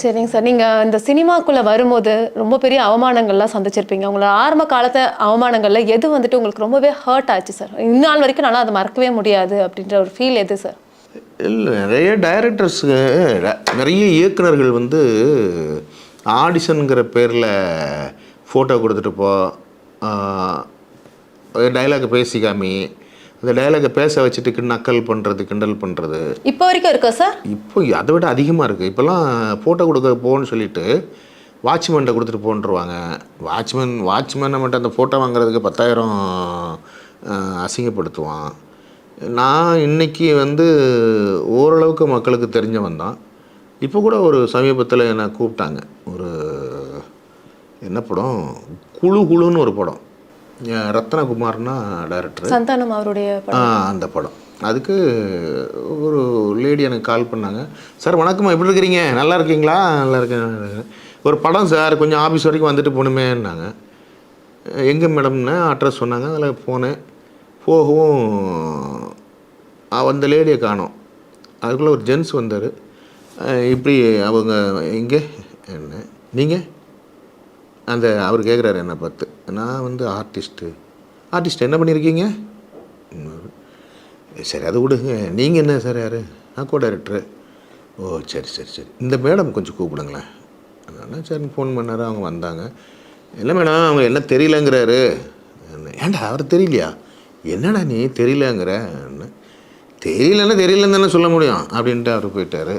சரிங்க சார். நீங்கள் இந்த சினிமாக்குள்ளே வரும்போது ரொம்ப பெரிய அவமானங்கள்லாம் சந்திச்சிருப்பீங்க. உங்களோட ஆரம்ப காலத்து அவமானங்களில் எது வந்துட்டு உங்களுக்கு ரொம்பவே ஹர்ட் ஆச்சு சார்? இந்நாள் வரைக்கும் நல்லா அதை மறக்கவே முடியாது அப்படின்ற ஒரு ஃபீல் எது சார்? இல்லை நிறைய டைரக்டர்ஸுங்க நிறைய இயக்குனர்கள் வந்து ஆடிஷனுங்கிற பேரில் ஃபோட்டோ கொடுத்துட்டு போ டைலாக் பேசிக்காமி அந்த டைலாகை பேச வச்சுட்டு நக்கல் பண்ணுறது கிண்டல் பண்ணுறது இப்போ வரைக்கும் இருக்கா சார்? இப்போ அதை விட அதிகமாக இருக்குது இப்போல்லாம் ஃபோட்டோ கொடுக்க போன்னு சொல்லிட்டு வாட்ச்மேன்ட்ட கொடுத்துட்டு போன்றுவாங்க. வாட்ச்மேன் வாட்ச்மேனை மட்டும் அந்த ஃபோட்டோ வாங்குறதுக்கு பத்தாயிரம் அசிங்கப்படுத்துவான். நான் இன்னைக்கு வந்து ஓரளவுக்கு மக்களுக்கு தெரிஞ்சவன் தான். இப்போ கூட ஒரு சமீபத்தில் என்னை கூப்பிட்டாங்க. ஒரு என்ன படம்? குழு குழுன்னு ஒரு படம். ரத்னகுமார்னா டைரக்டர் சந்தானம் அவருடைய அந்த படம். அதுக்கு ஒரு லேடி எனக்கு கால் பண்ணாங்க. சார் வணக்கம்மா எப்படி இருக்கிறீங்க? நல்லா இருக்கீங்களா? நல்லா இருக்கேன். ஒரு படம் சார் கொஞ்சம் ஆஃபீஸ் வரைக்கும் வந்துட்டு போகணுமேன்னாங்க. எங்கே மேடம்னு அட்ரஸ் சொன்னாங்க. அதில் போனேன். போகவும் அந்த லேடியை காணோம். அதுக்குள்ளே ஒரு ஜென்ஸ் வந்தார். இப்படி அவங்க எங்கே என்ன? நீங்கள் அந்த அவர் கேட்குறாரு என்னை பார்த்து. நான் வந்து ஆர்டிஸ்ட்டு ஆர்டிஸ்ட் என்ன பண்ணியிருக்கீங்க ம், சரி அது விடுங்க. நீங்கள் என்ன சார் யார்? நான் கோ டைரக்டரு ஓ சரி சரி சரி. இந்த மேடம் கொஞ்சம் கூப்பிடுங்களேன். அதனால் சரின்னு ஃபோன் பண்ணார் அவங்க வந்தாங்க. இல்லை மேடம் அவங்க என்ன தெரியலங்கிறாரு. ஏண்டா ஏன்டா அவர் தெரியலையா? என்னடா நீ தெரியலங்கிற? தெரியலன்னா தெரியலன்னு தானே சொல்ல முடியும் அப்படின்ட்டு அவர் போயிட்டார்.